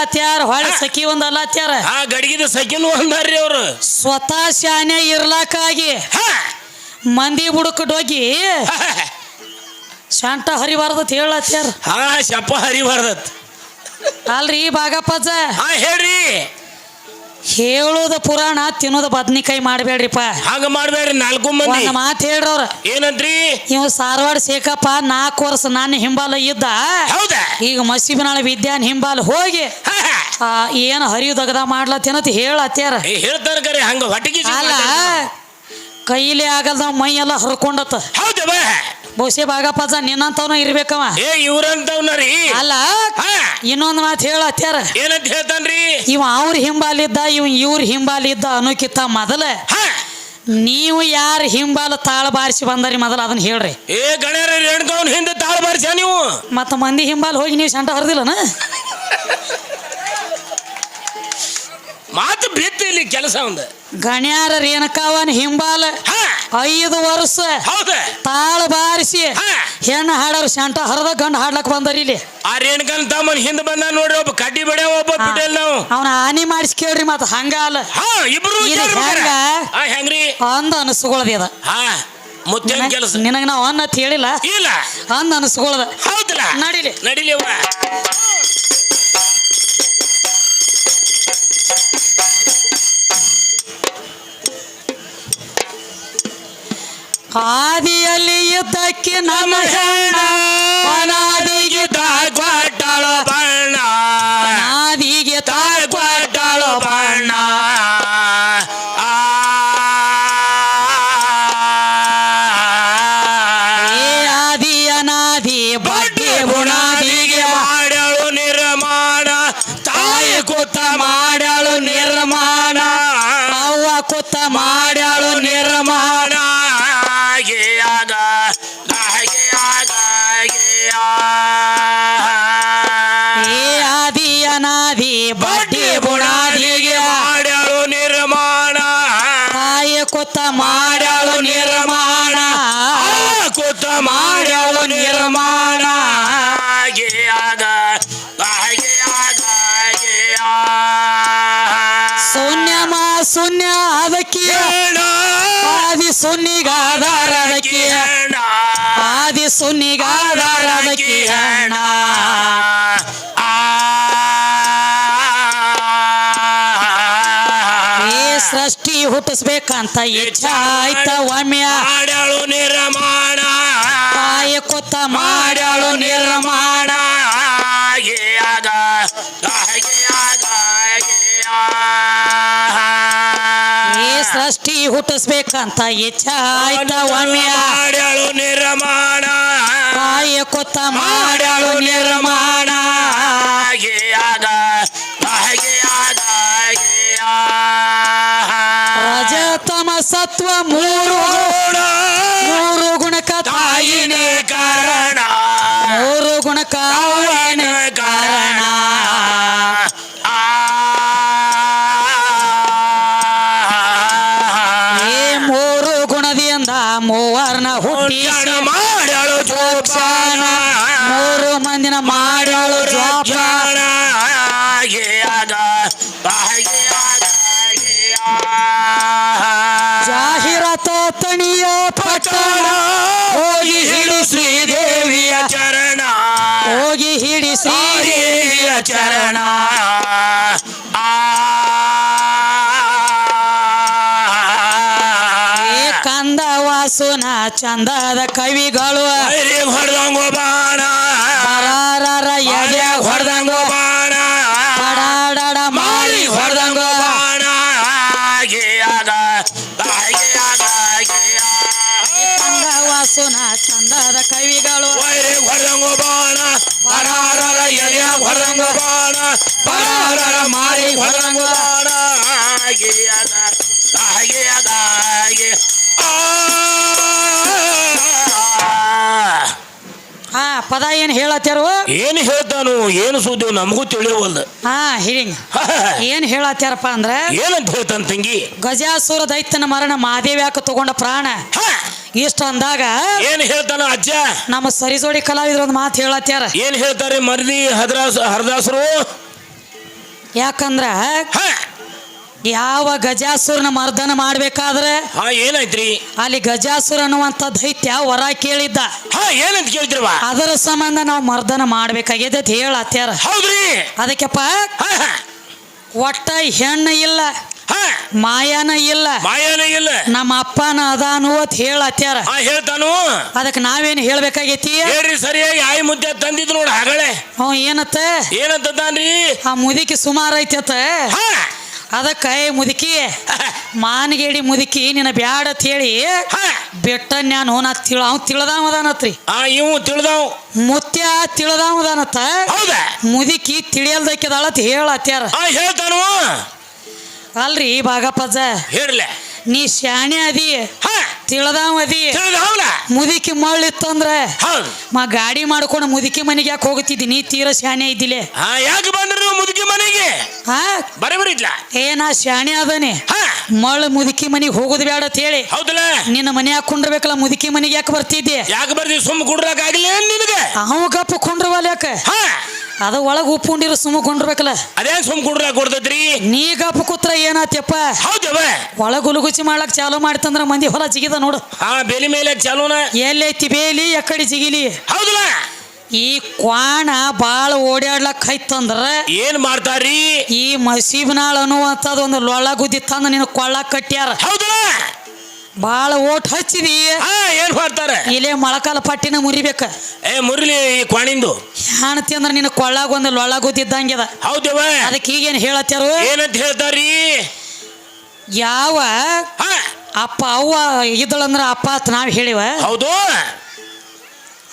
ಹೇಳತ್ಯಾರ ಹೊಳೆ ಸಖಿ ಒಂದ್ ಅಲ್ಲತ್ಯಾರ. ಆ ಗಡಿಗಿದ ಸಗಿನು ಅಂದಾರ್ರಿ ಅವರು. ಸ್ವತಃ ಶಾನೆ ಇರ್ಲಾಕಾಗಿ. ಹಾ. ಮಂದಿ ಬುಡಕ್ ಹೋಗಿ ಶಾಂಟ ಹರಿಬಾರ್ದತ್ ಹೇಳತ್ಯಾರ. ಹಾ ಶಪ ಹರಿಬಾರ್ದತ್. ಅಲ್ರಿ ಬಾಗಪ್ಪಜ್ಜ ಹಾ ಹೇಳ್ರಿ. ಹೇಳೋದ ಪುರಾಣ ತಿನ್ನೋದ ಬದ್ನಿಕಾಯಿ ಮಾಡಬೇಡ್ರಿಪ್ಪ. ಹಂಗ ಮಾಡ್ಬೇಡ್ರಿ ನಾಲ್ಕು ಮಂದಿ. ಒಂದು ಮಾತು ಹೇಳ್ರವ್ರ. ಏನಂತ್ರಿ ನೀವು ಸಾರವಾಡ ಸೇಕಪ್ಪ ನಾಲ್ಕು ವರ್ಷ ನಾನು ಹಿಂಬಾಲ ಇದ್ದ. ಹೌದಾ? ಈಗ ಮಸೀಬಿನಾಳ ವಿದ್ಯಾನ್ ಹಿಂಬಾಲ ಹೋಗಿ. ಆ, ಏನ್ ಹರಿವು ದಗದ ಮಾಡ್ಲತ್ತೇನತ್ ಹೇಳತ್ಯಾರ. ಹೇಳ್ತಾರೆ ಹೇಳ್ತಾರ ಕರೆ ಹಂಗ ಹೊಟ್ಟಿಗೆ ಅಲ್ಲ. ಕೈಲಿ ಆಗಲ್ದ ಮೈ ಎಲ್ಲ ಹರ್ಕೊಂಡತ್ತ. ಬಹುಶಃ ಬಾಗಪ್ಪಜ್ಜ ನಿನ್ನಂತವನ ಇರ್ಬೇಕವ. ಏ ಇವ್ರಂತವ್ನರಿ ಅಲ್ಲ ಹಾ. ಇನ್ನೊಂದ್ ಮಾತು ಹೇಳತ್ಯಾರ ಏನಂತ ಹೇಳ್ತಾನ್ರಿ? ಇವ ಅವ್ರ ಹಿಂಬಾಲಿದ್ದ ಇವ್ ಇವ್ರ ಹಿಂಬಾಲಿದ್ದ ಅನ್ನೋಕಿತ್ತ ಮೊದಲ. ನೀವು ಯಾರು ಹಿಂಬಾಲ ತಾಳ ಬಾರಿಸಿ ಬಂದರಿ ಮೊದಲ ಅದನ್ನ ಹೇಳ್ರಿ. ಏ ಗಣ್ಯರ ರೇಣಕವನ ಹಿಂದೆ ತಾಳ ಬಾರಿಸ ನೀವು? ಮತ್ತ ಮಂದಿ ಹಿಂಬಾಲ ಹೋಗಿ ನೀವು ಸಂಟ ಹರಿದಿಲ್ಲನ? ಮಾತು ಬಿತ್ತು ಇಲ್ಲಿ ಕೆಲಸ ಒಂದ ಗಣ್ಯಾರ ರೇಣಕಾವನ್ ಹಿಂಬಾಲ. ಹಾ. ಐದು ವರ್ಷ ಹೌದ. ತಾಳ ಬಾರಿಸಿ. ಹೆಣ್ಣು ಹಾಡೋರು ಸಂಟ ಹರದ ಗಂಡ ಹಾಡ್ಲಕ್ ಬಂದರಿ ಇಲ್ಲಿ. ಆ ರೇಣುಕನ್ ತಮ್ಮನ್ ಹಿಂದೆ ಬಂದ ನೋಡ್ರಿ ಒಬ್ಬ ಕಡ್ಡಿ ಬಡ ಒಬ್ಬ ಬಿಡಲ್ ನಾವು. ಅವನ ಹಾನಿ ಮಾಡಿಸಿ ಕೇಳ್ರಿ ಮತ್ತ ಹಂಗ ಅಲ್ಲ. ಇಬ್ರು ಹೆಂಗ? ಹೆಂಗ್ರಿ? ಅಂದ ಅನಿಸ್ಕೊಳ್ಳೋದು ಅದ ಮುತ್ತೇನ್ ಕೆಲಸ. ನಿನಗ ನಾವು ಅನ್ನ ಹೇಳಿಲ್ಲ? ಇಲ್ಲ. ಅಂದ ಅನಿಸ್ಕೊಳ್ಳೋದ ಹೌದಲ್ಲ ನಡಿಲಿ. ನಡಿಲಿ ಅವ್ವ. ಆದಿಯಲ್ಲಿ ಇದ್ದಕ್ಕೆ ನಮ್ಮ ಹೆಣ್ಣ ಅನಾದಿಗೆ ತಾಳ್ಕೊಟ್ಟಳು ಬಣ್ಣ ಅನಾದಿಗೆ ತಾಳ್ಕೊಟ್ಟಳು ಬಣ್ಣ. ಏ ಆದಿ ಅನಾದಿ, ಬಡ್ಡಿ ಬುಣಾದಿಗೆ ಮಾಡಳು ನಿರ್ಮಾಣ ತಾಯಿ ಕೂತ ಮಾಡ್ಯಾಳು ಏ ಆದಿ ಅನಾದಿ ಬಡ್ಡಿ ಬುಣಾದಿಗೆ ಮಾಡ್ಯಾಳು ನಿರ್ಮಾಣ. ತಾಯಿ ಕುತ್ತ ಮಾಡ್ಯಾಳು ನಿರ್ಮಾಣ. ಮಾಡ್ಯಾಳು ಶೂನ್ಯ ಅದಕ್ಕೆ. ಆದಿ ಅದಕ್ಕೆ. ಅಣ್ಣ. ಏ ಸೃಷ್ಟಿ ಹುಟ್ಟಿಸ್ಬೇಕಂತ ಇಚ್ಛ ಆಯ್ತ ಒಮ್ಮೆ ಮಾಡಳು ನಿರ್ಮಾಣ. ತಾಯಿ ಕೊತ್ತ ಮಾಡ್ಯಾಳು ನಿರ್ಮಾಣ. ಸೃಷ್ಟಿ ಹುಟ್ಟಿಸ್ಬೇಕಂತ ಇಚ್ಛ ಆಯ್ತ ಒಮ್ಮೆ ಮಾಡಳು ನಿರ್ಮಾಣ. ತಾಯಿ ಕೊತ್ತ ಮಾಡ್ಯಾಳು ನಿರ್ಮಾಣ. ಹಾಗೆಯಾಗ ರಜತಮ ಸತ್ವ ಮೂರು ಮೂರು ಗುಣಕ ತಾಯಿನೇ ತಾಯಿನೇ ಕಾರಣ. ಮೂರು ಗುಣಕ ಚರಣ. ಕಂದ ವಾಸುನ ಚಂದದ ಕವಿಗಳು. ಹೊಡೆದಂಗೋ ಬಾಣ. ಹೊಡೆದಂಗೋ ಬಾಣ ಬಡಾರರ ಮಾರಿ ಹೊರಂಗ ಬಾಣ ಆಗಿಯದ ಹಾಗೆಯಾಗ ಹಾಗೆ. ಆ. ಹಾ ಪದ ಏನ್ ಹೇಳತ್ತಾರು ಏನು ಹೇಳ್ತಾನು ಏನು ಸುದ್ದಿ ನಮಗೂ ತಿಳಿಯವಲ್ದು ಹಾ ಹಿಂಗ್ ಏನ್ ಹೇಳತ್ತಾರಪ್ಪ ಅಂದ್ರೆ ಏನಂತ ಹೇಳ್ತಾನ ತಂಗಿ? ಗಜಾಸುರ ದೈತ್ಯನ ಮರಣ ಮಾದೇವ್ಯಾಕ ತಗೊಂಡ ಪ್ರಾಣ? ಇಷ್ಟ ಅಂದಾಗ ಏನ್ ಹೇಳ್ತಾನ ಅಜ್ಜ? ನಮ್ಮ ಸರಿಜೋಡಿ ಕಲಾವಿದ್ರ ಒಂದು ಮಾತು ಹೇಳತ್ಯಾರ. ಏನ್ ಹೇಳ್ತಾರೆ ಮರದಿ ಹದ್ರಾಸ್ ಹರದಾಸರು? ಯಾಕಂದ್ರ ಯಾವ ಗಜಾಸುರನ ಮರ್ದನ ಮಾಡ್ಬೇಕಾದ್ರೆ ಹಾ ಏನಾಯ್ತ್ರಿ? ಅಲ್ಲಿ ಗಜಾಸುರ ಅನ್ನುವಂತ ದೈತ್ಯ ವರ ಕೇಳಿದ್ದ. ಹಾ ಏನಂತ ಕೇಳಿದ್ರವ? ಅದರ ಸಂಬಂಧ ನಾವು ಮರ್ದನ ಮಾಡ್ಬೇಕಾಗಿದೆ ಹೇಳತ್ಯಾರ. ಹೌದ್ರಿ. ಅದಕ್ಕೆಪ್ಪ ಒಟ್ಟ ಹೆಣ್ಣು ಇಲ್ಲ. ಮಾಯಾನ ಇಲ್ಲ. ಮಾಯಾನ ಇಲ್ಲ. ನಮ್ಮ ಅಪ್ಪನ ಅದಾನು ಅಂತ ಹೇಳತ್ಯಾರ. ಹೇಳ್ತಾನು. ಅದಕ್ಕೆ ನಾವೇನು ಹೇಳ್ಬೇಕಾಗೈತಿ? ಹೇಳ್ರಿ ಸರಿಯಾಗಿ ಆಯ್ ಮುದ್ದೆ ತಂದಿದ್ ನೋಡ ಹಗಳೆ. ಹ್ಞೂ ಏನತ್ತ? ಏನಂತಂದಾನ್ರಿ ಆ ಮುದುಕಿ ಸುಮಾರು ಐತತ್ತ? ಅದಕ್ಕ ಏ ಮುದುಕಿ ಮಾನಗೇಡಿ ಮುದುಕಿ ನಿನ್ನ ಬ್ಯಾಡ ಅಂತ ಹೇಳಿ ಬೆಟ್ಟ ನಾನು ನಾ ತಿಳ ಅವ್ ತಿಳ್ದಾವದಾನತ್ರಿ ಆ ಇವು ತಿಳಿದಾವ್. ಮುತ್ಯ ತಿಳ್ದಾವದಾನತ್ತ ಹೌದಾ? ಮುದುಕಿ ತಿಳಿಯಲ್ದಕ್ಕಿದಾಳ ಅಂತ ಹೇಳತ್ಯಾರ. ಹೇಳ್ತಾನು. ಅಲ್ರಿ ಭಾಗಪ್ಪಜ್ಜ ಹೇಳ ನೀ ಶಾಣೆ ಅದಿ ಹಾ. ತಿಳ್ದಾವ ಅದಿ. ಮುದುಕಿ ಮಳ್ಳಿತ್ತಂದ್ರ ಮಾ ಗಾಡಿ ಮಾಡ್ಕೊಂಡು ಮುದುಕಿ ಮನೆಗೆ ಯಾಕೆ ಹೋಗುತ್ತಿದ್ದಿ? ನೀ ತೀರ ಶಾಣೆ ಇದ್ದಿಲೆ. ಯಾಕೆ ಬಂದ್ರು ಮುದುಕಿ ಮನೆಗೆ? ಹಾ? ಏನ ಶಾಣೆ ಅದನೆ. ಹಾ. ಮಳ್ಳ ಮುದುಕಿ ಮನೆಗೆ ಹೋಗೋದು ಬೇಡ ಅಂತ ಹೇಳಿ. ಹೌದಲ್ಲ ನಿನ್ನ ಮನೆ ಕುಂಡ್ರಬೇಕಲ್ಲ ಮುದುಕಿ ಮನೆಗೆ ಯಾಕೆ ಬರ್ತಿದ್ದೆ? ಯಾಕೆ ಬರ್ತಿ ಸುಮ್ ಕುಡ್ರಾಕ ನಿನಗೆ? ಅವ ಗಪ್ಪ ಕುಂಡ್ರವಲ್ಲ ಯಾಕೆ ಹಾ. ಅದ ಒಳಗ ಉಪ್ಪುಂಡಿರ ಸುಮ್ಮ ಕೊಂಡಿರ್ಬೇಕಲ್ಲ ಅದೇ ಸುಮ್ ಕುಂಡ್ರ ಕೊಡ್ತೈತ್ರಿ? ನೀ ಗಪ್ಪ ಕೂತ್ರ ಏನಾತ್ಯಪ್ಪ? ಹೌದವ ಒಳಗ ಉಲುಗುಚಿ ಮಾಡ್ಲಕ್ ಚಾಲು ಮಾಡ್ತಂದ್ರ ಮಂದಿ ಹೊಲ ಜಿಗಿದ ನೋಡು. ಆ ಬೇಲಿ ಮೇಲೆ ಚಾಲೂನ? ಎಲ್ಲೈತಿ ಬೇಲಿ ಎಕ್ಕಡಿ ಜಿಗಿಲಿ? ಹೌದಲ್ಲ. ಈ ಕ್ವಾಣ ಬಾಳ ಓಡಾಡ್ಲಕ್ ಐತಂದ್ರ ಏನ್ ಮಾಡ್ತಾರ್ರಿ? ಈ ಮಸೀಬ್ನಾಳ್ ಅನ್ನುವಂಥದ್ದು ಒಂದು ಲೊಳ್ಳ ಗುದ್ದಿ ತಂದ ನಿನ್ನ ಕೊಳ್ಳ ಕಟ್ಟ್ಯಾರ ಹೌದಲ್ಲ. ಬಾಳ ಓಟ್ ಹಚ್ಚಿದಿ. ಹಾ ಏನ್ ಮಾಡ್ತಾರೆ? ಇಲ್ಲೇ ಮೊಳಕಾಲ ಪಟ್ಟಿನ ಮುರಿಬೇಕ. ಏ ಮುರಿಲಿ ಈ ಕ್ವಾಣಿಂದು. ಹೆಣ್ತಿ ಅಂದ್ರ ನಿನ್ನ ಕೊಳ್ಳಾಗ ಒಂದು ಲೊಳ್ಳ ಗುದ್ದಿದ್ದಂಗ್ಯದ ಹೌದವ ಅದಕ್ಕೆ ಈಗೇನು ಹೇಳತ್ತಾರು ಏನಂತ ಹೇಳ್ತಾರಿ ಯಾವ ಹಾ. ಅಪ್ಪ ಅವ್ವ ಇದ್ದಳಂದ್ರ ಅಪ್ಪ ಅಂತ ನಾವ್ ಹೇಳಿವ. ಹೌದು.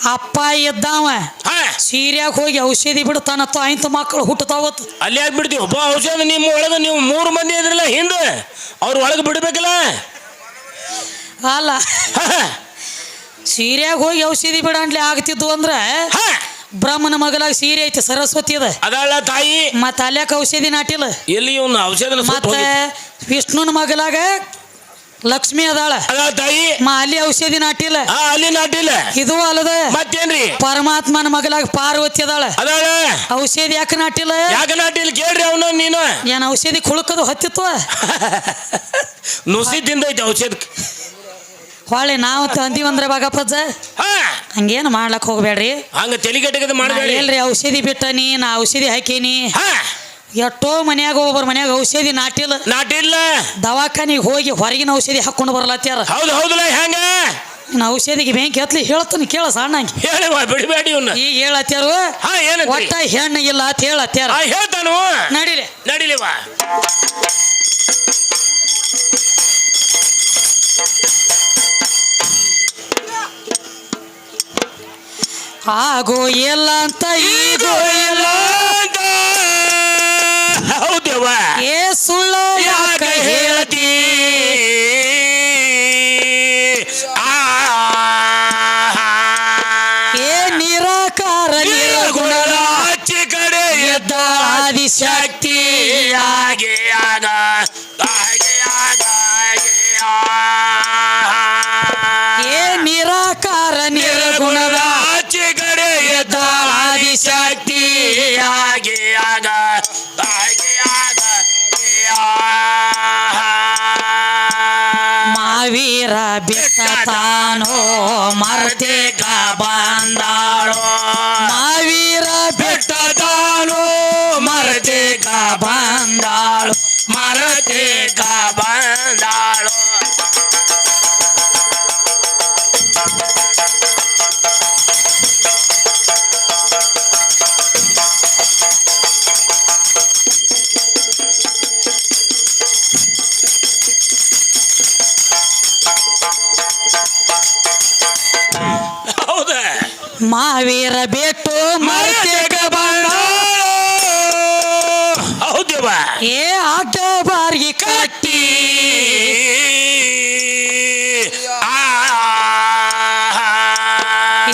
ಅಪ್ಪ ಇದ್ದಾವ. ಹಾ. ಸೀರ್ಯಾಗ ಹೋಗಿ ಔಷಧಿ ಬಿಡ್ತಾನತ್ತ ಆಯ್ತು ಮಕ್ಕಳು ಹುಟ್ಟತಾವತ್ತು ಅಲ್ಲಿ ಆಗ್ಬಿಡ್ತೀವಿ ಬಿಡ್ತೀವಿ? ಒಬ್ಬ ಔಷಧ ನಿಮ್ಮ ಒಳಗೆ ನೀವು ಮೂರು ಮಂದಿ ಇದ್ರಲ್ಲ ಹಿಂದೆ ಅವ್ರ ಒಳಗೆ ಬಿಡ್ಬೇಕಲ್ಲ? ಅಲ್ಲ. ಹಾ. ಹೋಗಿ ಔಷಧಿ ಬಿಡಂಡ್ಲಿ ಆಗ್ತಿದ್ವು ಅಂದ್ರ ಬ್ರಾಹ್ಮಣ ಬ್ರಹ್ಮನ ಮಗಲಾಗ ಸೀರೆ ಐತಿ ಸರಸ್ವತಿ ಅದ. ಅದಲ್ಲ ತಾಯಿ. ಮತ್ತ ಅಲ್ಯಾಕ ಔಷಧಿ ನಾಟಿಲ್ಲ? ಎಲ್ಲಿ ಇವನು ಔಷಧನ ಮತ್ತೆ ವಿಷ್ಣುನ ಮಗಲಾಗ ಲಕ್ಷ್ಮಿ ಅದಾಳ. ತಾಯಿ. ಅಲ್ಲಿ ಔಷಧಿ ನಾಟಿಲ್ಲ. ಅಲ್ಲಿ ನಾಟಿಲ್ಲ. ಇದು ಅಲ್ಲದ ಮತ್ತೇನ್ರಿ? ಪರಮಾತ್ಮನ ಮಗಲಾಗ ಪಾರ್ವತಿ ಅದಾಳ. ಅದಾಳ ಔಷಧಿ ಯಾಕೆ ನಾಟಿಲ್ಲ? ಯಾಕೆ ನಾಟಿಲ್ಲ ಕೇಳ್ರಿ ಅವನು ನೀನು. ಏನ್ ಔಷಧಿ ಕುಳುಕದು ಹತ್ತಿತ್ತು ನುಸಿ ತಿಂದೈತೆ ಔಷಧ ಹೊಳ್ಳಿ ನಾವು ತಂದಿವಂದ್ರೆ ಬಾಗಪ್ಪಜ್ಜ ಹಂಗೇನು ಮಾಡ್ಲಕ್ ಹೋಗ್ಬೇಡ್ರಿ? ಹಂಗ ತೆಲಿಗೆಟಗದ ನಾ ಮಾಡಬೇಡಿ. ಎಲ್ರಿ ಔಷಧಿ ಬಿಟ್ಟನಿ ನಾ ಔಷಧಿ ಹಾಕಿನಿ. ಹಾ. ಎಷ್ಟೋ ಮನ್ಯಾಗ ಒಬ್ಬರ ಮನ್ಯಾಗ ಔಷಧಿ ನಾಟಿಲ್ಲ. ನಾಟಿಲ್ಲ. ದವಾಖಾನಿಗೆ ಹೋಗಿ ಹೊರಗಿನ ಔಷಧಿ ಹಾಕೊಂಡು ಬರ್ಲತ್ಯಾರ. ಹೌದು ಹೌದಲ್ಲ ಹೆಂಗ? ಇನ್ನು ಔಷಧಿಗೆ ಬೆಂಕಿ ಹತ್ಲಿ ಹೇಳ್ತಾನೆ ಕೇಳ ಸಣ್ಣಂಗೆ. ಹೇಳಿ ಬಿಡಬೇಡಿ ಇವನ್ನ ಈಗ ಹೇಳತ್ಯಾರು? ಒಟ್ಟ ಹೆಣ್ಣು ಇಲ್ಲ ಅಂತ ಹೇಳತ್ಯಾರ. ಹೇಳ್ತಾನು. ನಡಿಲಿ. ನಡಿಲಿವಾ ಆಗೋ ಎಲ್ಲ ಅಂತ ಈಗೋ ಇಲ್ಲ ಹೌದವ ಏ ಸುಳ್ಳ ಯಾಕ ಹೇಳ್ತಿ? ಏ ನಿರಾಕಾರ ನಿರ್ಗುಣ ಗುಣದ ಆಚೆ ಕಡೆ ಎದ್ದ ಆದಿಶಕ್ತಿ ಆಗಿ ಆಗ ಏ ನಿರಾಕಾರ ನಿರ್ಗುಣದ ಮಾವೀರ ಬಿಟ್ಟ ತಾನೋ ಮರ್ತೆಗ ಬಂದಾಳೋ. ಮಾವೀರ ಬಿಟ್ಟ ಬೆಟ್ಟದಾನು ಮರದೇಗ ಬಂದಾಳು. ಮರದೇಗ ಮಾವೀರ ಬಿಟ್ಟು ಮರ್ತೆಗ ಬಂದಾಳು ಹೌದವ ಏ ಅಡ್ಡ ಬಾರ್ಗಿ ಕಟ್ಟಿ.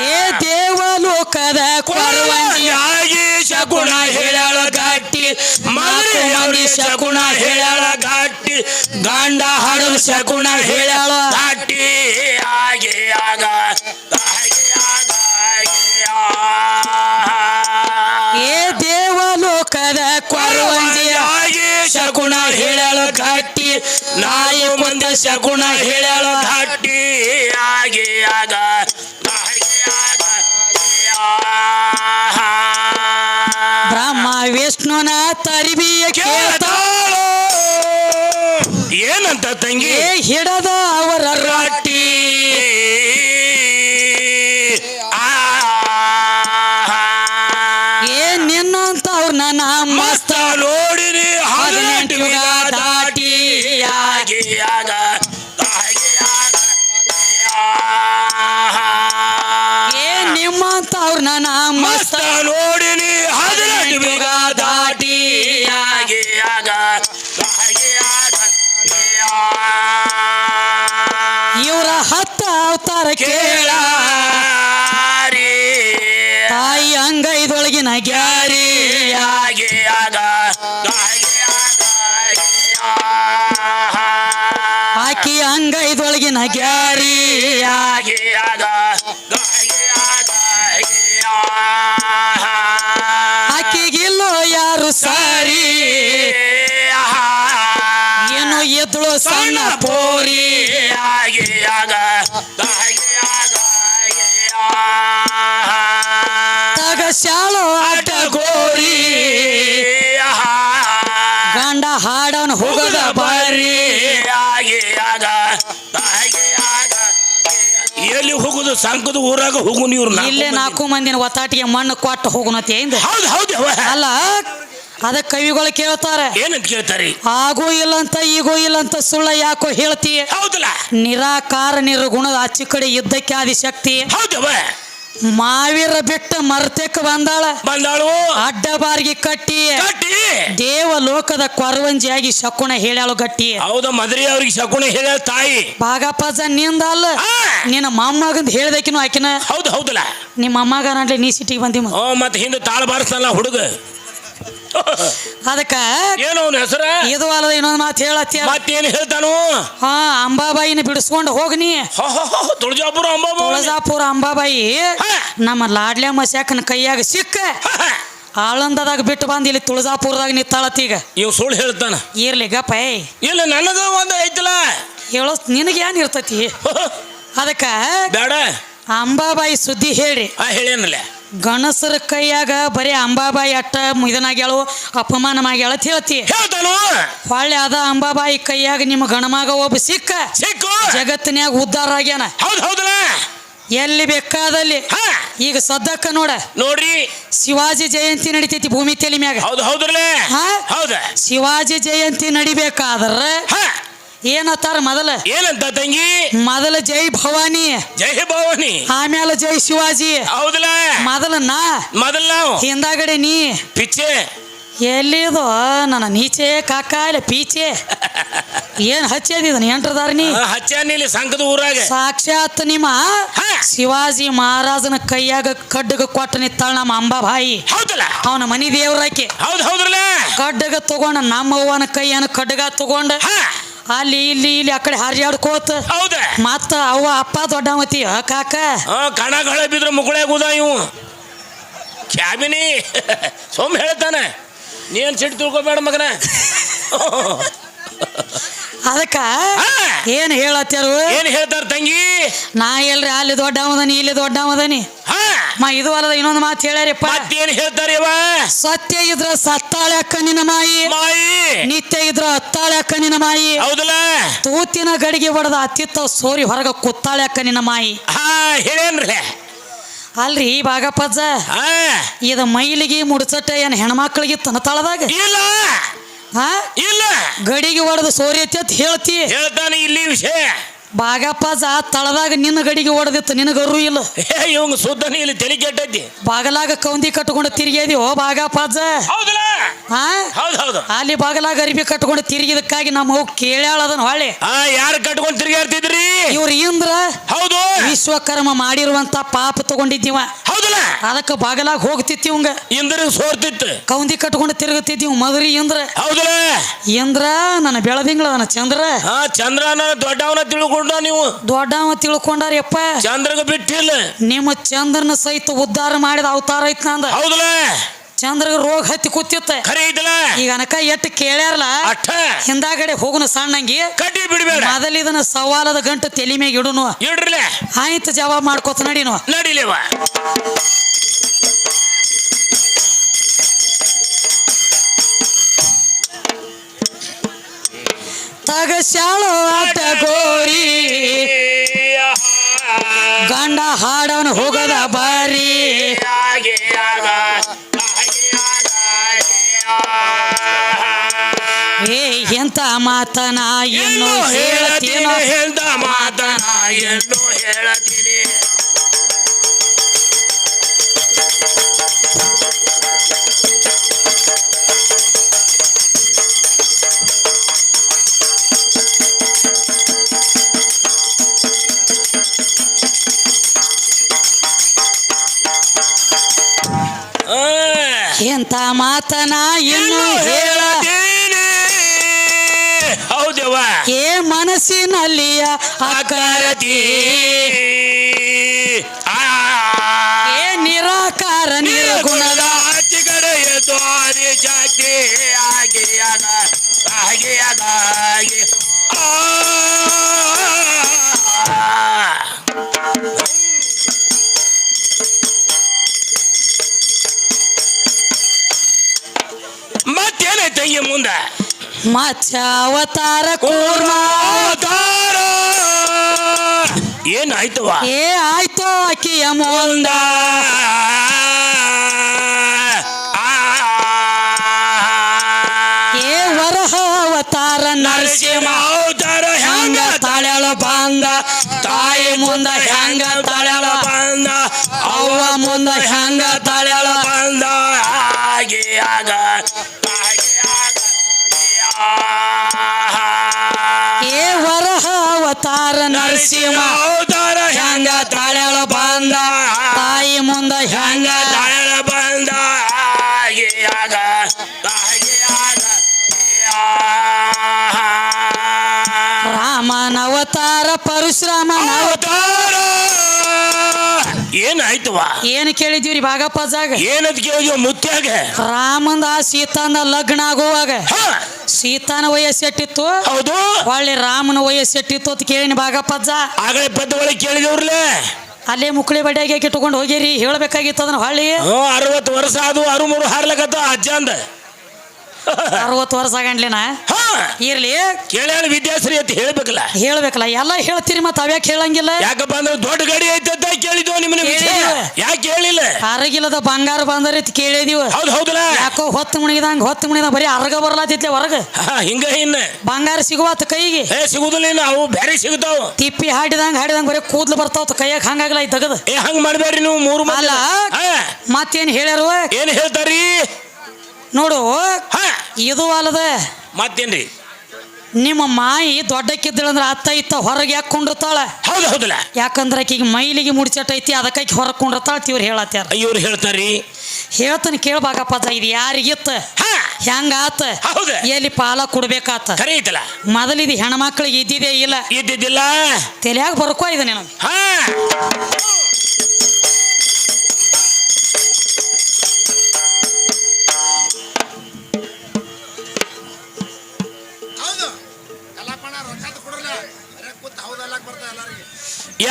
ಏ ದೇವಲೋಕದ ಕೊರವಂಜಿ ಕೊರವಂಜಿಯಾಗಿ ಶಕುನ ಹೇಳಳ ಗಟ್ಟಿ ಮಾತು ಶಗುಣ ಶಕುನ ಹೇಳಳ ಗಟ್ಟಿ ಗಂಡ ಹಾಡು ಶಕುನ ಹೇಳಳ ಶಕುನ ಹೇಳ್ಯಾಳ ಘಾಟಿ ಆಗಿ ಆಗ ಬ್ರಹ್ಮ ವಿಷ್ಣುನ ಕೇಳ್ತ ಕೇಳ್ತಾಳು? ಏನಂತ ತಂಗಿ? ಹಿಡದ ಅವರ ಹತ್ತ ಅವತಾರ ಕೇಳ ತಾಯಿ ಅಂಗೈದೊಳಗಿನ ಗ್ಯಾರಿ ಆಗಿ ಆಗ. ಆಕಿ ಅಂಗೈದೊಳಗಿನ ಗ್ಯಾರಿ ಶಾಲು ಆಟ ಗೋರಿ ಗಂಡ ಹಾಡನ್ ಹೋಗದ ಬಾರಿ. ಎಲ್ಲಿ ಹೋಗುದು ಸಂಕದ ಊರಾಗ ಹೋಗು ನೀವು ಇಲ್ಲೇ ನಾಲ್ಕು ಮಂದಿನ ಒತ್ತಾಟಿಗೆ ಮಣ್ಣು ಕೊಟ್ಟು ಹೋಗುನತಿ ಇಂದ? ಹೌದು ಹೌದು ಅವ್ವ. ಅಲ್ಲ ಅದ ಕವಿಗಳು ಕೇಳ್ತಾರೆ. ಏನಂತ ಕೇಳ್ತಾರೆ? ಆಗೂ ಇಲ್ಲಂತ ಈಗೂ ಇಲ್ಲಂತ ಸುಳ್ಳ ಯಾಕೋ ಹೇಳ್ತಿ ಹೌದಲ್ಲ. ನಿರಾಕಾರ ನಿರ್ಗುಣದ ಆಚೆ ಕಡೆ ಯುದ್ಧಕ್ಕೆ ಆದಿ ಶಕ್ತಿ ಹೌದವ ಮಾವೀರ ಬಿಟ್ಟು ಮರ್ತಕ್ಕೆ ಬಂದಾಳ. ಬಂದಾಳು. ಅಡ್ಡ ಬಾರಿಗೆ ಕಟ್ಟಿ. ಕಟ್ಟಿ. ದೇವ ಲೋಕದ ಕೊರವಂಜಿಯಾಗಿ ಶಕುನ ಹೇಳ್ಯಾಳು ಗಟ್ಟಿ. ಹೌದ ಮದ್ರಿ ಅವ್ರಿಗೆ ಶಕುನ ಹೇಳ ತಾಯಿ. ಭಾಗಪ್ಪಜ ನಿಂದ ಅಲ್ಲ ನಿನ್ನ ಮೊಮ್ಮಗಂದ ಹೇಳ್ದಕಿನೂ ಆಕಿನ. ಹೌದು ಹೌದಲ್ಲ. ನಿಮ್ಮ ಅಮ್ಮಗ ನೀ ಸಿಟಿಗೆ ಬಂದಿ ಮತ್ತೆ ಮತ್ ಹಿಂದೆ ತಾಳ ಬಾರಿಸಲ್ಲ ಹುಡುಗ. ಅದಕ್ಕ ಏನು ಅವನ ಹೆಸರ? ಇದು ಅಲ್ಲದ ಇನ್ನೊಂದು ಮಾತು ಹೇಳತ್ತಿ ಮತ್ತೇನು ಹೇಳ್ತಾನು? ಹಾ ಅಂಬಾಬಾಯಿನ ಬಿಡಿಸ್ಕೊಂಡು ಹೋಗ್ನಿ ತುಳಜಾಪುರ ಅಂಬಾಬ ತುಳಜಾಪುರ ಅಂಬಾಬಾಯಿ. ನಮ್ಮ ಲಾಡ್ಲೆ ಮಸ್ಯಾಕನ ಕೈಯಾಗ ಸಿಕ್ಕ. ಆಳಂದದಾಗ ಬಿಟ್ಟು ಬಂದು ಇಲ್ಲಿ ತುಳಜಾಪುರದಾಗ ನಿತ್ತಾಳತ್ತೀಗ ಇವ್ ಸುಳ್ಳು ಹೇಳ್ತಾನ. ಇರ್ಲಿ ಗಪ್ಪ ಇಲ್ಲ ನನಗ ಒಂದು ಐತಲ್ಲ. ಹೇಳೋ ನಿನಗೆ ಏನ್ ಇರ್ತತಿ? ಅದಕ್ಕ ಬೇಡ. ಅಂಬಾಬಾಯಿ ಸುದ್ದಿ ಹೇಳಿ ಆ ಹೇಳೇನಲ್ಲ. ಗಣಸರ ಕೈಯಾಗ ಬರೀ ಅಂಬಾಬಾಯಿ ಅಟ್ಟ ಇದನಾಗ್ಯಾಳು ಅಪಮಾನ ಮಾಡ್ಯಾಳ ಅಂತ ಹೇಳ್ತಿ. ಹೇಳ್ತಾನು? ಹೊಳ್ಳಿ ಅದ ಅಂಬಾಬಾಯಿ ಕೈಯಾಗ ನಿಮ್ಮ ಗಣಮಗ ಒಬ್ಬ ಸಿಕ್ಕ. ಸಿಕ್ಕು? ಜಗತ್ತಿನ್ಯಾಗ ಉದ್ಧಾರ ಆಗ್ಯಾನ. ಹೌದು ಹೌದಲ್ಲ? ಎಲ್ಲಿ ಬೇಕಾದಲ್ಲಿ? ಈಗ ಸದ್ದಕ್ಕ ನೋಡ. ನೋಡ್ರಿ. ಶಿವಾಜಿ ಜಯಂತಿ ನಡಿತೈತಿ ಭೂಮಿ ತೆಲಿ ಮ್ಯಾಗ. ಹೌದು ಹೌದ್ರಲ್ಲೇ? ಹಾ? ಹೌದ? ಶಿವಾಜಿ ಜಯಂತಿ ನಡಿಬೇಕಾದ್ರ ಹಾ. ಏನತ್ತಾರ ಮೊದಲ? ಏನಂತ ತಂಗಿ? ಮೊದಲ ಜೈ ಭವಾನಿ. ಜೈ ಭವಾನಿ. ಆಮೇಲೆ ಜೈ ಶಿವಾಜಿ. ಹೌದಲ್ಲ? ಮೊದಲ ನಾ. ಮೊದಲ ನಾವು. ಹಿಂದಾಗಡೆ ನೀ. ಪಿಚ್ಚೆ. ಎಲ್ಲಿದು ನನ್ನ ನೀಚೆ ಕಾಕ ಇಲ್ಲ ಪೀಚೆ. ಏನ್ ಹಚ್ಚದಿದ ಎಂಟ್ರದಾರ ನೀ? ಸಂಕದ ಊರಾಗ. ಸಾಕ್ಷಾತ್ ನಿಮ್ಮ. ಶಿವಾಜಿ ಮಹಾರಾಜನ ಕೈಯಾಗ ಕಡ್ಡಗ ಕೊಟ್ಟ ನಿತ್ತಾಳ ನಮ್ಮ ಅಂಬಾಬಾಯಿ ಹೌದಲ್ಲ? ಅವನ ಮನಿ ದೇವ್ರಾಕಿ ಹೌದು ಹೌದ್ರಲ್ಲ? ಕಡ್ಡಗ ತಗೊಂಡ ನಮ್ಮ ಅವನ ಕೈಯನ್ನು ಕಡ್ಡಗ ತಗೊಂಡ. ಅಲ್ಲಿ ಇಲ್ಲಿ ಇಲ್ಲಿ ಆ ಕಡೆ ಹರಿಯಾಡ್ಕೋತ. ಹೌದ? ಮತ್ತ ಅವ್ವ ಅಪ್ಪ ದೊಡ್ಡವತಿ ಕಾಕ. ಕಣಗಳೆ ಕಣಗಳ ಬಿದ್ರ ಮುಗುಳಾಗುದ ಇವು. ಕ್ಯಾಬಿನಿ. ಸೋಮ್ ಹೇಳ್ತಾನೆ. ನೀನ್ ಸಿಟ್ಟು ತಿಳ್ಕೊಬೇಡ ಮಗನ. ಅದಕ್ಕ ಏನು ಹೇಳತ್ತಾರು ಏನ್ ಹೇಳ್ತಾರ ತಂಗಿ? ನಾ ಎಲ್ರಿ ಅಲ್ಲಿ ದೊಡ್ಡವದನಿ ಇಲ್ಲಿ ದೊಡ್ಡವದನಿ ಮಾ ಇದು ಅಲ್ಲದ ಇನ್ನೊಂದು ಮಾತು ಹೇಳ್ಯಾರಪ್ಪ. ಏನ್ ಹೇಳ್ತಾರೆ ಸತ್ಯ ಇದ್ರ ಸತ್ತಾಳೆ ಅಕ್ಕ ನಿನ್ನ ಮಾಯಿ. ಮಾಯಿ. ನಿತ್ಯ ಇದ್ರ ಹತ್ತಾಳೆ ಅಕ್ಕ ನಿನ್ನ ಮಾಯಿ. ಹೌದಲ್ಲ? ತೂತಿನ ಗಡಿಗೆ ಹೊಡೆದ ಅತ್ತಿತ್ತ ಸೋರಿ ಹೊರಗ ಕುತ್ತಾಳೆ ಅಕ್ಕ ನಿನ್ನ ಮಾಯಿ. ಹೇಳೇನ್ರಿ ಅಲ್ರಿ ಈ ಭಾಗಪ್ಪಜ್ಜ ಇದು ಮೈಲಿಗೆ ಮುಡ್ಸಟ್ಟ ಏನ್ ಹೆಣ್ಮಕ್ಳಿಗೆ ತನತಾಳದಾಗ? ಇಲ್ಲ. ಹಾ? ಇಲ್ಲ. ಗಡಿಗೆ ಹೊಡೆದು ಸೋರಿ ಅಂತ ಹೇಳ್ತಿ. ಹೇಳ್ತಾನೆ ಇಲ್ಲಿ ವಿಷಯ. ಭಾಗಪ್ಪಜ್ಜ ತಳದಾಗ ನಿನ್ನ ಗಡಿಗೆ ಓಡದಿತ್ತು ನಿನಗರು ಇಲ್ಲ. ಏ ಇವಂಗ ಸುದ್ದನಿ ಇಲ್ಲಿ ತಲೆ ಕೆಟ್ಟೈತಿ. ಬಾಗಲಾಗ ಕೌಂದಿ ಕಟ್ಕೊಂಡು ತಿರುಗಿದಿ ಓ ಬಾಗಪ್ಪಾಜ ಹೌದಲ್ಲ? ಹಾ? ಹೌದು ಹೌದು. ಅಲ್ಲಿ ಬಾಗಲಾಗ ಅರಿಬಿ ಕಟ್ಕೊಂಡು ತಿರುಗಿದಕ್ಕಾಗಿ ನಮ್ಮ ಹೋಗಿ ಕೇಳ್ಯಾಳ ಅದನ್ನ ಹೊಳ್ಳಿ. ಯಾರು ಕಟ್ಕೊಂಡ್ ತಿರುಗಾಡ್ತಿದ್ರಿ ಇವ್ರ ಇಂದ್ರ ಹೌದು. ವಿಶ್ವಕರ್ಮ ಮಾಡಿರುವಂತ ಪಾಪ ತಗೊಂಡಿದ್ದೀವ. ಹೌದಲ್ಲ? ಅದಕ್ಕೆ ಬಾಗಲಾಗ ಹೋಗ್ತಿತ್ತಿವಂಗ ಇಂದ್ರ ಸೋರ್ತಿತ್ತು. ಕೌಂದಿ ಕಟ್ಕೊಂಡು ತಿರುಗುತ್ತಿದ್ದೀವಿ ಮದ್ರಿ ಇಂದ್ರ. ಹೌದಲ್ಲ? ಇಂದ್ರ ನನ್ನ ಬೆಳದಿಂಗಳ ನನ್ನ ಚಂದ್ರ. ಹಾ ಚಂದ್ರನ ದೊಡ್ಡವನ ತಿಳ್ಕೊಂಡ. ನೀವು. ದೊಡ್ಡವ ತಿಳ್ಕೊಂಡಾರಪ್ಪ ಚಂದ್ರಗ ಬಿಟ್ಟಿಲ್ಲ. ನಿಮ್ಮ ಚಂದ್ರನ ಸಹಿತ ಉದ್ಧಾರ ಮಾಡಿದ ಅವತಾರ ಐತ್ ನಂದ. ಹೌದಲ್ಲ? ಚಂದ್ರಗ ರೋಗ ಹತ್ತಿ ಕೂತಿತ್ತ. ಖರೆ ಐತಲ್ಲ? ಈಗ ಅನಕ ಎಟ್ಟು ಕೇಳ್ಯಾರಲ್ಲ ಅಟ್ಟ. ಹಿಂದಾಗಡೆ ಹೋಗುನ ಸಣ್ಣಂಗಿ. ಕಡ್ಡಿ ಬಿಡ್ಬೇಡ. ಮೊದಲ ಇದನ್ನ ಸವಾಲದ ಗಂಟು ತಲೆ ಮ್ಯಾಗ ಇಡುನು. ಇಡ್ರಲ್ಲ ಆಯ್ತು ಜವಾಬ್ ಮಾಡ್ಕೋತ ನಡಿನು. ನಡಿಲೇವ. ಹಾಡವನು ಹೋಗದ ಬಾರಿ. ಏ ಎಂತ ಮಾತನ ಇನ್ನು ಹೇಳ್ತೀನೋ? ಹೇಳ್ದ ಮಾತನ ಹೇಳತೀನಿ. ಮಾತನ ಇನ್ನು ಹೇಳ ಹೌದವ ಏ ಮನಸ್ಸಿನಲ್ಲಿಯ ಅಕಾರತಿ ಮತ್ಸ್ಯ ಅವತಾರ ಕೂರ್ಮ ಅವತಾರ ಏನಾಯ್ತವ ಏ ಆಯ್ತು ಅಕ್ಕಿಯ ಮುಂದ. ಏ ವರಹ ಅವತಾರ ನರಸಿಂಹ. ಅವತಾರ ಹ್ಯಾಂಗ ತಾಳ್ಯಾಳ ಬಂದ? ತಾಯಿ ಮುಂದ ಹೆಂಗ? ತಾಳ್ಯಾಳ ತಾಳ ಬಂದ ಹಾಗೆ ಆಗ ಹಾಗೆ ಆಗ. ರಾಮನ ಅವತಾರ ಪರಶುರಾಮನ ಅವತಾರ ಏನಾಯ್ತವ? ಏನು ಕೇಳಿದೀವ್ರಿ ಭಾಗಪ್ಪಜಾಗ? ಏನದ್ ಕೇಳಿದ್ಯೋ ಮುತ್ಯಾಗ? ರಾಮಂದ ಸೀತಾನ ಲಗ್ನ ಆಗುವಾಗ ಸೀತಾನ ವಯಸ್ಸೆಟ್ಟಿತ್ತು. ಹೌದು. ಒಳ್ಳೆ ರಾಮನ ವಯಸ್ಸೆಟ್ಟಿತ್ತು ಅಂತ ಕೇಳಿನಿ ಭಾಗಪ್ಪಜ್ಜ ಆಗಲೇ ಪದ್ದ ಒಳಗೆ ಕೇಳಿದವ್ರಲ್ಲೇ ಅಲ್ಲೇ ಮುಕ್ಳಿ ಬಡಿಯಾಗಿ ಇಟ್ಕೊಂಡು ಹೋಗಿರಿ ಹೇಳ್ಬೇಕಾಗಿತ್ತು ಅದನ್ನ ಹೊಳ್ಳಿ. ಅರವತ್ತು ವರ್ಷ ಅದು ಅರು ಮೂರು ಹಾರ್ಲಕತ್ತ ಅಜ್ಜ ಅಂದ ಅರವತ್ತು ವರ್ಷ ಆಗಂಡ್ಲಿನ ಹ. ಇರ್ಲಿ. ಕೇಳ್ಯಾಳ ವಿದ್ಯಾಶ್ರೀ ಅಂತ ಹೇಳ್ಬೇಕಲ್ಲ. ಹೇಳ್ಬೇಕಲ್ಲ. ಎಲ್ಲ ಹೇಳ್ತೀರಿ ಮತ್ತೆ ಅವ್ಯಾಕೆ ಹೇಳಂಗಿಲ್ಲ? ಯಾಕಪ್ಪ ಅಂದ್ರೆ ದೊಡ್ಡ ಗಡಿ ಐತೆ ಕೇಳಿದ್ವು ನಿಮ್ಮನ್ನ ವಿಷಯ ಕೇಳಿದ್ವಿ. ಯಾಕೆ ಹೇಳಿಲ್ಲ ಅರಗಿಲ್ಲದ ಬಂಗಾರ ಬಂದರಿ ಅಂತ ಕೇಳಿದೀವ. ಹೌದು ಹೌದಲ್ಲ. ಯಾಕೋ ಹೊತ್ತು ಮುಣಿದಂಗ ಹೊತ್ತು ಮುಣಿದ ಬರೀ ಅರ್ಗ ಬರ್ಲಾತಿತ್ಲೆ ಹೊರಗ. ಹಾ, ಹಿಂಗ ಇನ್ನ. ಬಂಗಾರ ಸಿಗುವತ್ತ ಕೈಗೆ. ಏ ಸಿಗುದಿಲ್ಲ ಇನ್ನು. ಅವು ಬೇರೆ ಸಿಗ್ತಾವ. ತಿಪ್ಪಿ ಹಾಡಿದಂಗ ಹಾಡಿದಂಗ ಬರೀ ಕೂದ್ಲು ಬರ್ತಾವ ಕೈಯಾಗ ಹಂಗಾಗಲ್ಲ ಈ ತಗದ. ಏ ಹಂಗ ಮಾಡ್ಬೇಡ್ರಿ ನೀವು ಮೂರು ಮಂದಿ. ಅಲ್ಲ ಹಾ, ಮತ್ತೇನ್ ಹೇಳ್ಯಾರು ಏನ್ ಹೇಳ್ತಾರಿ ನೋಡು. ಇದು ಅಲ್ಲದ ಮತ್ತೇನ್ರಿ? ನಿಮ್ಮ ಮಾಯಿ ದೊಡ್ಡಕ್ಕಿದ್ದಳಂದ್ರೆ ಅತ್ತ ಇತ್ತ ಹೊರಗೆ ಯಾಕೆ ಕುಂಡಿರ್ತಾಳ? ಹೌದು ಹೌದಲ್ಲ. ಯಾಕಂದ್ರೆ ಆಕಿಗೆ ಮೈಲಿಗೆ ಮುಡ್ಚಟ್ ಐತಿ ಅದಕ್ಕಾಗಿ ಹೊರಗೆ ಕುಂಡಿರ್ತಾಳ ಇವ್ರು ಹೇಳತ್ತಾರ. ಇವ್ರು ಹೇಳ್ತಾರಿ ಹೇಳ್ತಾನೆ ಕೇಳ್ಬೇಕಪ್ಪ ಇದು ಯಾರಿಗಿತ್ತ? ಹಾ. ಹೆಂಗ ಆತ ಹೌದ. ಎಲ್ಲಿ ಪಾಲ ಕೊಡ್ಬೇಕಾತ? ಮೊದಲ ಇದು ಮೊದಲಿದು ಹೆಣ್ಮಕ್ಳಿಗೆ ಇದ್ದಿದೆ ಇಲ್ಲ. ಇದ್ದಿದ್ದಿಲ್ಲ. ತಲೆಯಾಗ ಬರ್ಕೋ ಇದು ನೀನು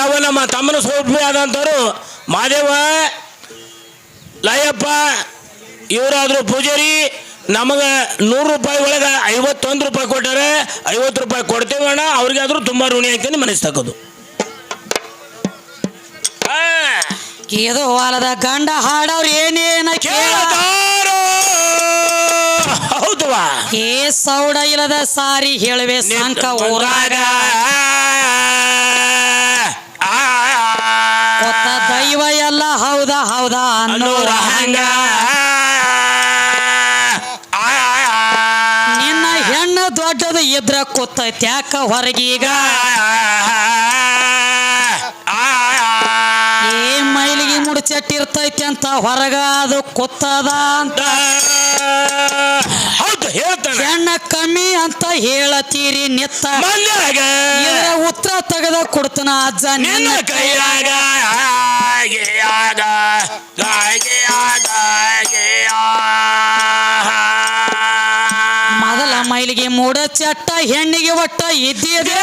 ಯಾವ ನಮ್ಮ ತಮ್ಮನ ಸೋಪಿ ಆದಂಥವ್ರು? ಮಾದೇವ ಲಯಪ್ಪ ಇವರಾದ್ರು ಪೂಜಾರಿ ನಮಗೆ ನೂರು ರೂಪಾಯಿ ಒಳಗೆ ಐವತ್ತೊಂದು ರೂಪಾಯಿ ಕೊಟ್ಟಾರೆ ಐವತ್ತು ರೂಪಾಯಿ ಕೊಡ್ತೇವೆ ಅಣ್ಣ ತುಂಬಾ ತುಂಬ ಋಣಿ ಆಗ್ತಾನೆ ಮನಸ್ಸು ತಗೋದು. ಇದು ಹೊಲದ ಗಂಡ ಹಾಡವ್ರು ಏನೇನ ಕೇಳೋ. ಹೌದು ಹೌದವಾ? ಏ ಸೌಡ ಇಲ್ಲದ ಸಾರಿ ಹೇಳುವೆ ಸಂಕ ಊರಾಗ ಕೊತ್ತ ದೈವ ಎಲ್ಲ ಹೌದ ಅನ್ನೋರ ಹಂಗ? ನಿನ್ನ ಹೆಣ್ಣು ದೊಡ್ಡದು ಇದ್ರ ಕೂತೈತ್ಯಾಕ ಹೊರಗೀಗ? ಚಟ್ ಇರ್ತೈತಿ ಅಂತ ಹೊರಗ ಅದು ಕೊತ್ತದ ಅಂತ. ಹೌದು ಹೇಳ್ತಾನೆ. ಹೆಣ್ಣ ಕಮ್ಮಿ ಅಂತ ಹೇಳತೀರಿ ನಿತ್ತ. ಉತ್ತರ ತೆಗೆದ ಕೊಡ್ತನ ಅಜ್ಜ ನಿನ್ನ ಕೈಯಾಗ. ಮೊದಲ ಮೈಲಿಗೆ ಮೂಡ ಚಟ್ಟ ಹೆಣ್ಣಿಗೆ ಒಟ್ಟ ಇದ್ದಿದೆ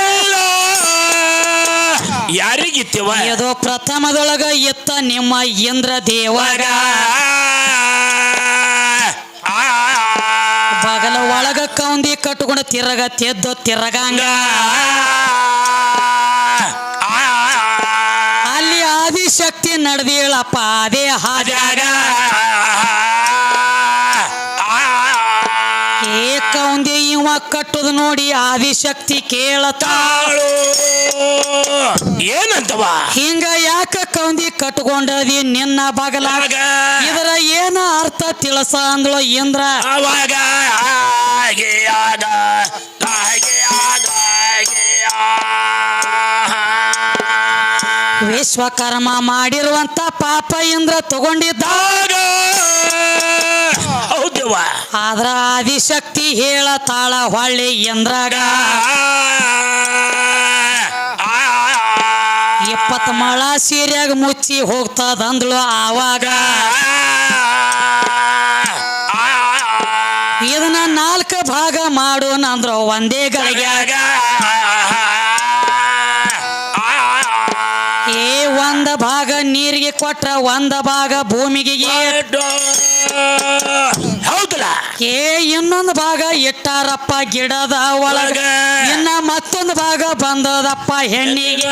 ಯಾರಿಗಿತ್ತವ? ಇದು ಪ್ರಥಮದೊಳಗ ಇತ್ತ ನಿಮ್ಮ ಇಂದ್ರ ದೇವರ ಬಗಲ ಒಳಗ ಕೌಂದಿ ಕಟ್ಕೊಂಡು ತಿರಗ ತೆದ್ದು ತಿರಗಂಗ. ಅಲ್ಲಿ ಆದಿಶಕ್ತಿ ನಡೆದಿಳಪ್ಪ, ಅದೇ ಹಾದ್ಯಾಗ. ಕಟ್ಟುದು ನೋಡಿ ಆದಿಶಕ್ತಿ ಕೇಳತಾಳು ಏನಂತವ? ಹಿಂಗ ಯಾಕ ಕೌಂದಿ ಕಟ್ಕೊಂಡದಿ ನಿನ್ನ ಬಗಲಾಗ ಇದರ ಏನ ಅರ್ಥ ತಿಳಸ ಅಂದಳು ಇಂದ್ರ. ಅವಾಗ ಹಾಗೆ ಆದ ಹಾಗೆ ಆದ ಹಾಗೆ ಆ. ವಿಶ್ವಕರ್ಮ ಮಾಡಿರುವಂತ ಪಾಪ ಇಂದ್ರ ತಗೊಂಡಿದ್ದ. ಆಗ. ಹೌದವ್ವ ಆದ್ರ ಆದಿಶಕ್ತಿ ಹೇಳತಾಳ ಹೊಳ್ಳಿ ಎಂದ್ರಾಗ. ಇಪ್ಪತ್ ಮಳ ಸೀರೆಯಾಗ ಮುಚ್ಚಿ ಹೋಗ್ತದಂದ್ಳು ಆವಾಗ. ಇದನ್ನ ನಾಲ್ಕು ಭಾಗ ಮಾಡೋಣ ಅಂದ್ರ ಒಂದೇ ಗಳಿಗ್ಯಾಗ ಏ ಒಂದ ಭಾಗ ನೀರಿಗೆ ಕೊಟ್ರ ಒಂದ ಭಾಗ ಭೂಮಿಗೆ ಹೌದಲ್ಲ? ಏ ಇನ್ನೊಂದು ಭಾಗ ಇಟ್ಟಾರಪ್ಪ ಗಿಡದ ಒಳಗ. ಇನ್ನ ಮತ್ತೊಂದು ಭಾಗ ಬಂದದಪ್ಪ ಹೆಣ್ಣಿಗೆ.